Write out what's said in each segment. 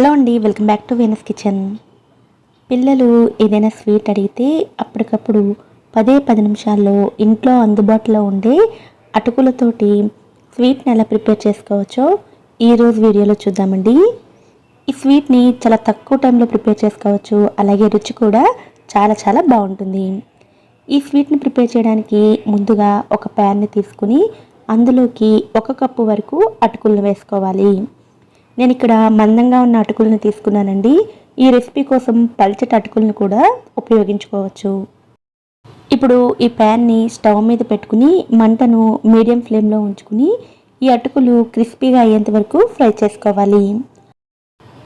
Hello అండి welcome back to Venus kitchen. పిల్లలు ఏదైనా స్వీట్ అడిగితే అప్పటికప్పుడు పదే పది నిమిషాల్లో ఇంట్లో అందుబాటులో ఉండే అటుకులతోటి స్వీట్ని ఎలా ప్రిపేర్ చేసుకోవచ్చో ఈరోజు వీడియోలో చూద్దామండి. ఈ స్వీట్ని చాలా తక్కువ టైంలో ప్రిపేర్ చేసుకోవచ్చు అలాగే రుచి కూడా చాలా చాలా బాగుంటుంది. ఈ స్వీట్ని ప్రిపేర్ చేయడానికి ముందుగా ఒక ప్యాన్ని తీసుకుని అందులోకి ఒక కప్పు వరకు అటుకులను వేసుకోవాలి. నేను ఇక్కడ మందంగా ఉన్న అటుకులను తీసుకున్నానండి. ఈ రెసిపీ కోసం పల్చటి అటుకులను కూడా ఉపయోగించుకోవచ్చు. ఇప్పుడు ఈ ప్యాన్ని స్టవ్ మీద పెట్టుకుని మంటను మీడియం ఫ్లేమ్లో ఉంచుకుని ఈ అటుకులు క్రిస్పీగా అయ్యేంత వరకు ఫ్రై చేసుకోవాలి.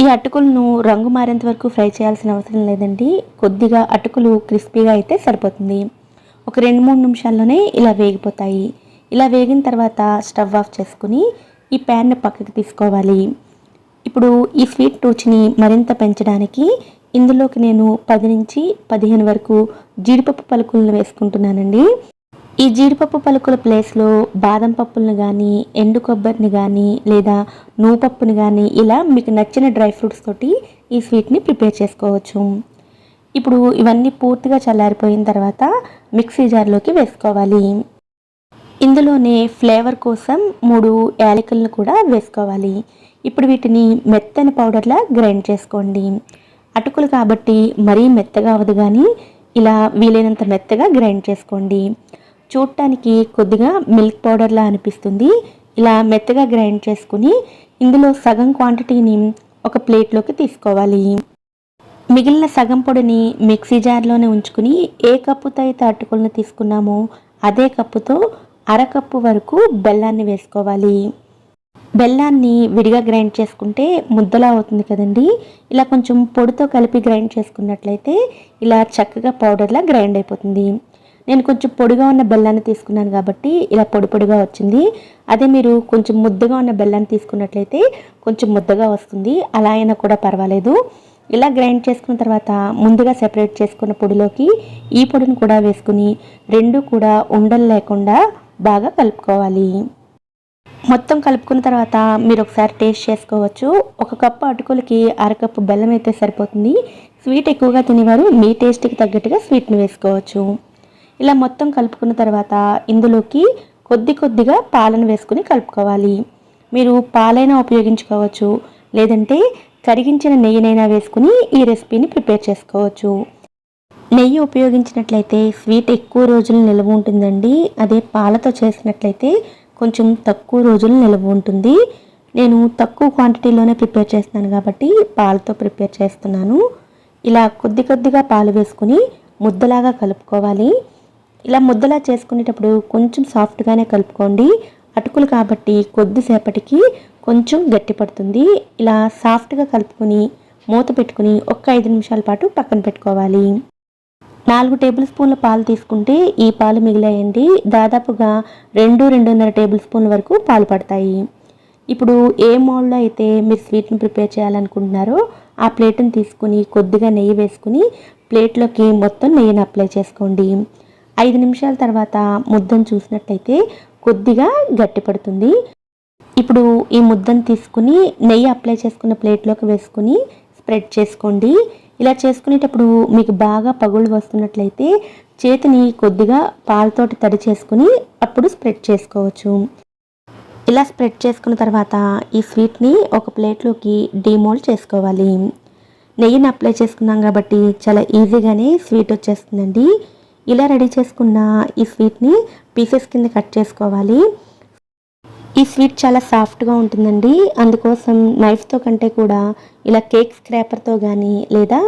ఈ అటుకులను రంగు మారేంత వరకు ఫ్రై చేయాల్సిన అవసరం లేదండి. కొద్దిగా అటుకులు క్రిస్పీగా అయితే సరిపోతుంది. ఒక రెండు మూడు నిమిషాల్లోనే ఇలా వేగిపోతాయి. ఇలా వేగిన తర్వాత స్టవ్ ఆఫ్ చేసుకుని ఈ ప్యాన్ని పక్కకి తీసుకోవాలి. ఇప్పుడు ఈ స్వీట్ రుచిని మరింత పెంచడానికి ఇందులోకి నేను పది నుంచి పదిహేను వరకు జీడిపప్పు పలుకులను వేసుకుంటున్నానండి. ఈ జీడిపప్పు పలుకుల ప్లేస్లో బాదం పప్పులను కానీ ఎండు కొబ్బరిని కానీ లేదా నువ్వుపప్పుని కానీ ఇలా మీకు నచ్చిన డ్రై ఫ్రూట్స్ తోటి ఈ స్వీట్ని ప్రిపేర్ చేసుకోవచ్చు. ఇప్పుడు ఇవన్నీ పూర్తిగా చల్లారిపోయిన తర్వాత మిక్సీ జార్లోకి వేసుకోవాలి. ఇందులోనే ఫ్లేవర్ కోసం మూడు యాలకులను కూడా వేసుకోవాలి. ఇప్పుడు వీటిని మెత్తని పౌడర్లా గ్రైండ్ చేసుకోండి. అటుకులు కాబట్టి మరీ మెత్తగా అవదు కానీ ఇలా వీలైనంత మెత్తగా గ్రైండ్ చేసుకోండి. చూడటానికి కొద్దిగా మిల్క్ పౌడర్లా అనిపిస్తుంది. ఇలా మెత్తగా గ్రైండ్ చేసుకుని ఇందులో సగం క్వాంటిటీని ఒక ప్లేట్లోకి తీసుకోవాలి. మిగిలిన సగం పొడిని మిక్సీ జార్లోనే ఉంచుకుని ఏ కప్పుతో అయితే అటుకులను తీసుకున్నామో అదే కప్పుతో అరకప్పు వరకు బెల్లాన్ని వేసుకోవాలి. బెల్లాన్ని విడిగా గ్రైండ్ చేసుకుంటే ముద్దలా అవుతుంది కదండి. ఇలా కొంచెం పొడితో కలిపి గ్రైండ్ చేసుకున్నట్లయితే ఇలా చక్కగా పౌడర్లా గ్రైండ్ అయిపోతుంది. నేను కొంచెం పొడిగా ఉన్న బెల్లాన్ని తీసుకున్నాను కాబట్టి ఇలా పొడి పొడిగా వచ్చింది. అదే మీరు కొంచెం ముద్దగా ఉన్న బెల్లాన్ని తీసుకున్నట్లయితే కొంచెం ముద్దగా వస్తుంది. అలా అయినా కూడా పర్వాలేదు. ఇలా గ్రైండ్ చేసుకున్న తర్వాత ముందుగా సెపరేట్ చేసుకున్న పొడిలోకి ఈ పొడిని కూడా వేసుకుని రెండు కూడా ఉండలు లేకుండా బాగా కలుపుకోవాలి. మొత్తం కలుపుకున్న తర్వాత మీరు ఒకసారి టేస్ట్ చేసుకోవచ్చు. ఒక కప్పు అటుకులకి అరకప్పు బెల్లం అయితే సరిపోతుంది. స్వీట్ ఎక్కువగా తినేవారు మీ టేస్ట్కి తగ్గట్టుగా స్వీట్ని వేసుకోవచ్చు. ఇలా మొత్తం కలుపుకున్న తర్వాత ఇందులోకి కొద్ది కొద్దిగా పాలను వేసుకుని కలుపుకోవాలి. మీరు పాలైనా ఉపయోగించుకోవచ్చు. లేదంటే కరిగించిన నెయ్యినైనా వేసుకుని ఈ రెసిపీని ప్రిపేర్ చేసుకోవచ్చు. నెయ్యి ఉపయోగించినట్లయితే స్వీట్ ఎక్కువ రోజులు నిల్వ ఉంటుందండి. అదే పాలతో చేసినట్లయితే కొంచెం తక్కువ రోజులు నిల్వ ఉంటుంది. నేను తక్కువ క్వాంటిటీలోనే ప్రిపేర్ చేస్తున్నాను కాబట్టి పాలతో ప్రిపేర్ చేస్తున్నాను. ఇలా కొద్ది కొద్దిగా పాలు వేసుకుని ముద్దలాగా కలుపుకోవాలి. ఇలా ముద్దలా చేసుకునేటప్పుడు కొంచెం సాఫ్ట్గానే కలుపుకోండి. అటుకులు కాబట్టి కొద్దిసేపటికి కొంచెం గట్టిపడుతుంది ఇలా సాఫ్ట్గా కలుపుకొని మూత పెట్టుకుని ఒక్క ఐదు నిమిషాల పాటు పక్కన పెట్టుకోవాలి. నాలుగు టేబుల్ స్పూన్ల పాలు తీసుకుంటే ఈ పాలు మిగిలాయండి. దాదాపుగా రెండు రెండున్నర టేబుల్ స్పూన్ల వరకు పాలు పడతాయి. ఇప్పుడు ఏ మోడ్లో అయితే మీరు స్వీట్ని ప్రిపేర్ చేయాలనుకుంటున్నారో ఆ ప్లేట్ని తీసుకుని కొద్దిగా నెయ్యి వేసుకుని ప్లేట్లోకి మొత్తం నెయ్యిని అప్లై చేసుకోండి. ఐదు నిమిషాల తర్వాత ముద్దను చూసినట్లయితే కొద్దిగా గట్టిపడుతుంది ఇప్పుడు ఈ ముద్దను తీసుకుని నెయ్యి అప్లై చేసుకున్న ప్లేట్లోకి వేసుకుని స్ప్రెడ్ చేసుకోండి. ఇలా చేసుకునేటప్పుడు మీకు బాగా పగుళ్ళు వస్తున్నట్లయితే చేతిని కొద్దిగా పాలతోటి తడి చేసుకుని అప్పుడు స్ప్రెడ్ చేసుకోవచ్చు. ఇలా స్ప్రెడ్ చేసుకున్న తర్వాత ఈ స్వీట్ని ఒక ప్లేట్లోకి డీమోల్డ్ చేసుకోవాలి. నెయ్యిని అప్లై చేసుకున్నాం కాబట్టి చాలా ఈజీగానే స్వీట్ వచ్చేస్తుందండి. ఇలా రెడీ చేసుకున్న ఈ స్వీట్ని పీసెస్ కింద కట్ చేసుకోవాలి. ఈ స్వీట్ చాలా సాఫ్ట్గా ఉంటుందండి. అందుకోసం నైఫ్తో కంటే కూడా ఇలా కేక్ స్క్రాపర్తో కానీ లేదా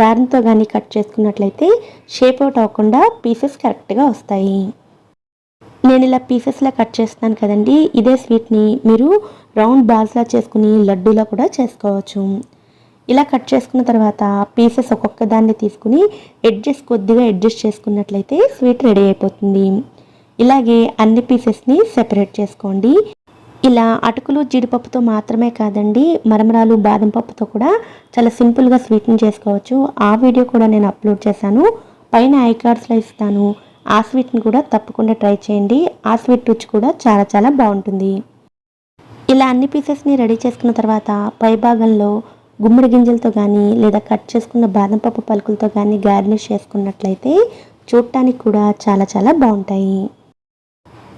దారంతో కానీ కట్ చేసుకున్నట్లయితే షేప్ అవుట్ అవ్వకుండా పీసెస్ కరెక్ట్గా వస్తాయి. నేను ఇలా పీసెస్లా కట్ చేస్తాను కదండి. ఇదే స్వీట్ని మీరు రౌండ్ బాల్స్లా చేసుకుని లడ్డూలా కూడా చేసుకోవచ్చు. ఇలా కట్ చేసుకున్న తర్వాత పీసెస్ ఒక్కొక్క దాన్ని తీసుకుని ఎడ్జెస్ కొద్దిగా అడ్జస్ట్ చేసుకున్నట్లయితే స్వీట్ రెడీ అయిపోతుంది. ఇలాగే అన్ని పీసెస్ని సెపరేట్ చేసుకోండి. ఇలా అటుకులు జీడిపప్పుతో మాత్రమే కాదండి మరమరాలు బాదం పప్పుతో కూడా చాలా సింపుల్గా స్వీట్ని చేసుకోవచ్చు. ఆ వీడియో కూడా నేను అప్లోడ్ చేశాను. పైన ఐ కార్డ్స్లో ఇస్తాను. ఆ స్వీట్ని కూడా తప్పకుండా ట్రై చేయండి. ఆ స్వీట్ రుచి కూడా చాలా చాలా బాగుంటుంది. ఇలా అన్ని పీసెస్ని రెడీ చేసుకున్న తర్వాత పై భాగంలో గుమ్మడి గింజలతో కానీ లేదా కట్ చేసుకున్న బాదం పప్పు పలుకులతో కానీ గార్నిష్ చేసుకున్నట్లయితే చూడటానికి కూడా చాలా చాలా బాగుంటాయి.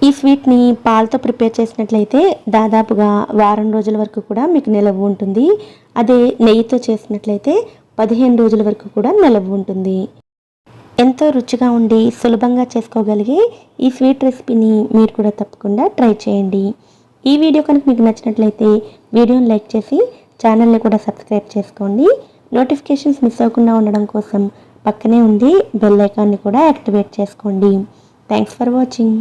ఈ స్వీట్ని పాలతో ప్రిపేర్ చేసినట్లయితే దాదాపుగా వారం రోజుల వరకు కూడా మీకు నిలవ ఉంటుంది. అదే నెయ్యితో చేసినట్లయితే పదిహేను రోజుల వరకు కూడా నిలవ ఉంటుంది. ఎంతో రుచిగా ఉండి సులభంగా చేసుకోగలిగే ఈ స్వీట్ రెసిపీని మీరు కూడా తప్పకుండా ట్రై చేయండి. ఈ వీడియో కనుక మీకు నచ్చినట్లయితే వీడియోని లైక్ చేసి ఛానల్ని కూడా సబ్స్క్రైబ్ చేసుకోండి. నోటిఫికేషన్స్ మిస్ అవ్వకుండా ఉండడం కోసం పక్కనే ఉంది బెల్ ఐకాన్ని కూడా యాక్టివేట్ చేసుకోండి. Thanks for watching.